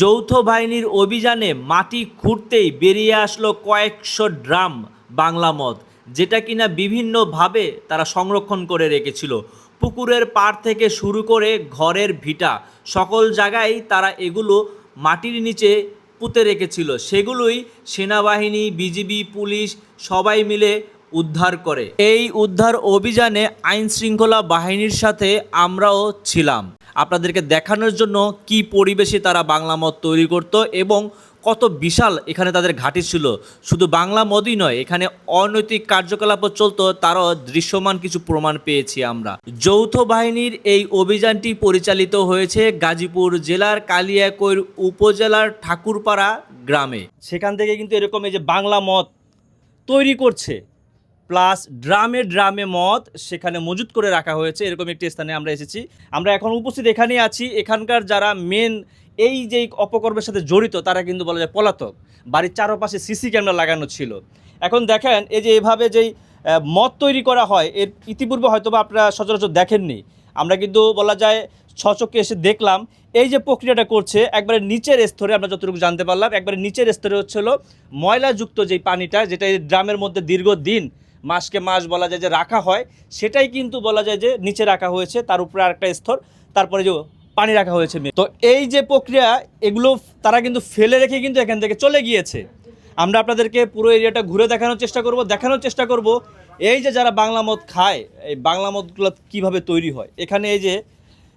যৌথ বাহিনীর অভিযানে মাটি খুঁড়তেই বেরিয়ে আসলো কয়েকশো ড্রাম বাংলা মদ, যেটা কিনা বিভিন্নভাবে তারা সংরক্ষণ করে রেখেছিল। পুকুরের পাড় থেকে শুরু করে ঘরের ভিটা, সকল জায়গায় তারা এগুলো মাটির নিচে পুঁতে রেখেছিল। সেগুলোই সেনাবাহিনী, বিজিবি, পুলিশ সবাই মিলে উদ্ধার করে। এই উদ্ধার অভিযানে আইন শৃঙ্খলা বাহিনীর সাথে আমরাও ছিলাম। আপনাদেরকে দেখানোর জন্য কি পরিবেশে তারা বাংলা মত তৈরি করত এবং কত বিশাল এখানে তাদের ঘাঁটি ছিল। শুধু বাংলা মদই নয়, এখানে অনৈতিক কার্যকলাপও চলত, তারও দৃশ্যমান কিছু প্রমাণ পেয়েছি আমরা। যৌথ বাহিনীর এই অভিযানটি পরিচালিত হয়েছে গাজীপুর জেলার কালিয়াকৈর উপজেলার ঠাকুরপাড়া গ্রামে। সেখান থেকে কিন্তু এরকম এই যে বাংলা মত তৈরি করছে প্লাস ড্রামে ড্রামে মদ সেখানে মজুত করে রাখা হয়েছে, এরকম একটি স্থানে আমরা এসেছি। আমরা এখন উপস্থিত এখানেই আছি। এখানকার যারা মেন এই যে অপকর্মের সাথে জড়িত, তারা কিন্তু বলা যায় পলাতক। বাড়ির চারপাশে সিসি ক্যামেরা লাগানো ছিল। এখন দেখেন, এই যে এভাবে যেই মদ তৈরি করা হয়, এর ইতিপূর্বে হয়তো বা আপনারা সচরাচর দেখেননি। আমরা কিন্তু বলা যায় ছচকে এসে দেখলাম। এই যে প্রক্রিয়াটা করছে, একবারে নিচের স্তরে, আমরা যতটুকু জানতে পারলাম, একবারে নিচের স্তরে হচ্ছিল ময়লাযুক্ত যেই পানিটা, যেটা এই ড্রামের মধ্যে দীর্ঘদিন মাসকে মাস বলা যায় যে রাখা হয়, সেটাই কিন্তু বলা যায় যে নিচে রাখা হয়েছে, তার উপরে আরেকটা স্তর, তারপরে যে পানি রাখা হয়েছে তো এই যে প্রক্রিয়া, এগুলো তারা কিন্তু ফেলে রেখে কিন্তু এখান থেকে চলে গিয়েছে। আমরা আপনাদেরকে পুরো এরিয়াটা ঘুরে দেখানোর চেষ্টা করব, দেখানোর চেষ্টা করব। এই যে যারা বাংলা মদ খায়, এই বাংলা মদগুলো কীভাবে তৈরি হয়? এখানে এই যে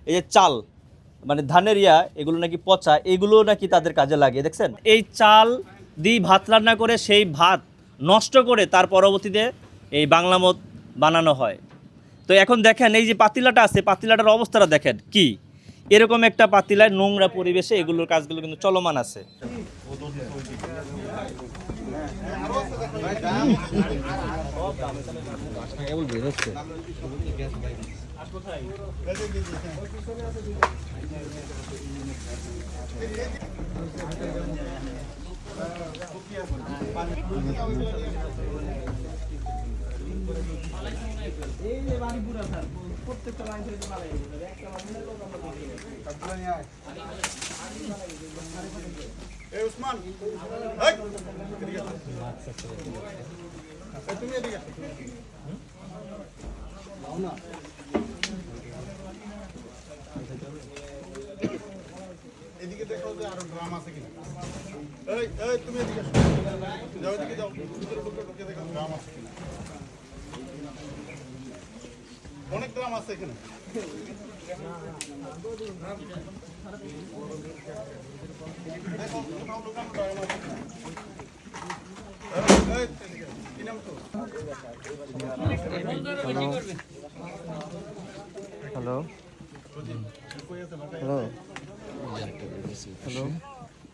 এই যে চাল মানে ধানের ইয়া, এগুলো নাকি পচা, এগুলো নাকি তাদের কাজে লাগে দেখছেন? এই চাল দিয়ে ভাত রান্না করে, সেই ভাত নষ্ট করে তার পরবর্তীতে এই বাংলা মদ বানানো হয়। তো এখন দেখেন, এই যে পাতিলাটা আছে, পাতিলাটার অবস্থাটা দেখেন, কি? এরকম একটা পাতিলায় নোংরা পরিবেশে এগুলোর কাজগুলো কিন্তু চলমান আছে। তুমি এদিকে। এদিকে দেখো যে আরও আছে কিনা এই তুমি এদিকে। যাও এদিকে যাও ভিতরে ঢুকে দেখো ড্রাম আছে কিনা অনেক ড্রাম আছে এখানে। হ্যালো। হ্যালো। হ্যালো।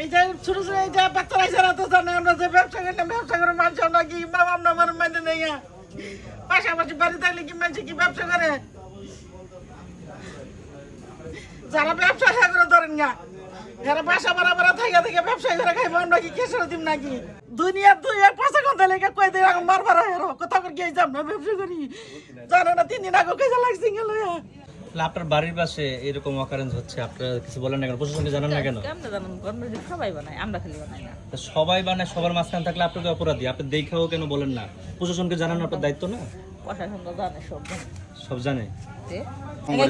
এই ছোট ছোট এই যারা ব্যবসা করে মানুষ আমরা কি পাশাপাশি বাড়ি থাকলে কি মানুষ কি ব্যবসা করে? যারা ব্যবসা হ্যাঁ করে ধরেন না যারা বাসা বাড়া বাড়া থাইয়া থেকে ব্যবসা করে খাইবো, আমরা কি কেসর দিম নাকি? দুনিয়া দুই এক পাঁচা কথা লেগে কই এখন মারবার হয় আরও করে গিয়ে যাম না ব্যবসা করি? জানো না, তিন দিন আগে কেসা লাগছে গেল আপনার বাড়ির পাশে এরকম অকারেন্স হচ্ছে? আপনারা কিছু বলেন না কেন? প্রশাসনকে জানান না কেন? কেমন জানেন গণমেন্ট সবাই বানায় আমরা খালি বানাই না। সবাই বানায় সবার মাঝখানে থাকলে আপনাকে অপরাধী। আপনি দেখেও কেন বলেন না? প্রশাসনকে জানানো আপনার দায়িত্ব না? প্রশাসন তো জানে সব জানে। সব জানে?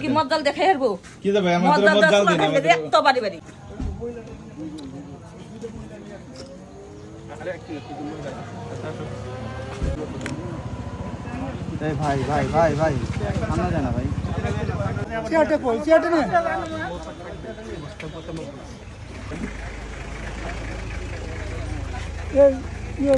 কি মদ্দাল দেখাই হারবো? কি দেবে? মদ্দাল তো বাড়ি বাড়ি। ভাই ভাই ভাই ভাই আমরা জানা ভাই। চেয়ারটা কই চেয়ারটা না এই ইয়ে